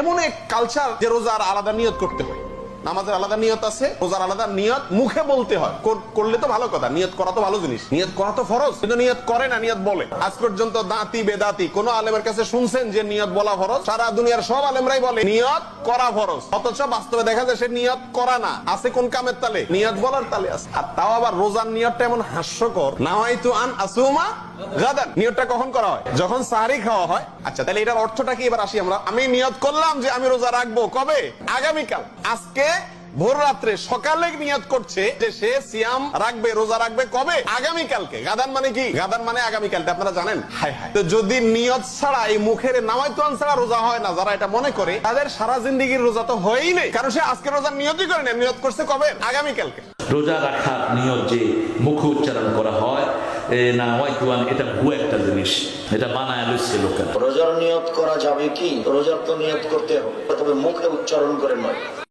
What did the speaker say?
এমন এক কালচার যে রোজার আলাদা নিয়ত করতে হয়। নামাজের আলাদা নিয়ত আছে, রোজার আলাদা নিয়ত মুখে বলতে হয়। করলে তো ভালো কথা, নিয়ত করা তো ভালো জিনিস। নিয়ত করা তো ফরজ, কিন্তু নিয়ত করে না, নিয়ত বলে। আজ পর্যন্ত দাঁতি বেদাতি, কোন আলেমের কাছে শুনছেন যে নিয়ত বলা ফরজ? সারা দুনিয়ার সব আলেমরাই বলে, নিয়ত করা ফরজ। অথচ বাস্তবে দেখা যায় সে নিয়ত করা না। আছে কোন কামের তালে? নিয়ত বলার তালে আছে। আর তাও আবার রোজার নিয়তটা এমন হাস্যকর, নাওয়াইতু আন আসুমা গাদান নিয়তটা কখন করা হয়? যখন সাহারি খাওয়া হয় আচ্ছা তাহলে এটার অর্থটা কি? এবার আসি আমরা। আমি নিয়ত করলাম যে আমি রোজা রাখব। কবে? আগামীকাল। আজকে ভোর রাত্রে সকালে নিয়ত করছে যে সে সিয়াম রাখবে রোজা রাখবে কবে? আগামীকালকে। গাদান মানে কি? গাদান মানে আগামীকালকে আপনারা জানেন? হায় হায়। তো যদি নিয়ত ছাড়া এই মুখের নামায়তান ছাড়া রোজা হয় না যারা এটা মনে করে তাদের সারা জিন্দিগির রোজা তো হয়ই নেই। কারণ সে আজকে রোজার নিয়তই করে না নিয়ত করছে কবে? আগামীকালকে। রোজা রাখার নিয়ত যে মুখে উচ্চারণ করা হয় না ওয়াইতুয়ান এটা ভুয়া একটা জিনিস। এটা বানায় লইছে লোকের। রোজার নিয়ত করা যাবে কি? রোজার তো নিয়ত করতে হবে। তবে মুখে উচ্চারণ করে নয়।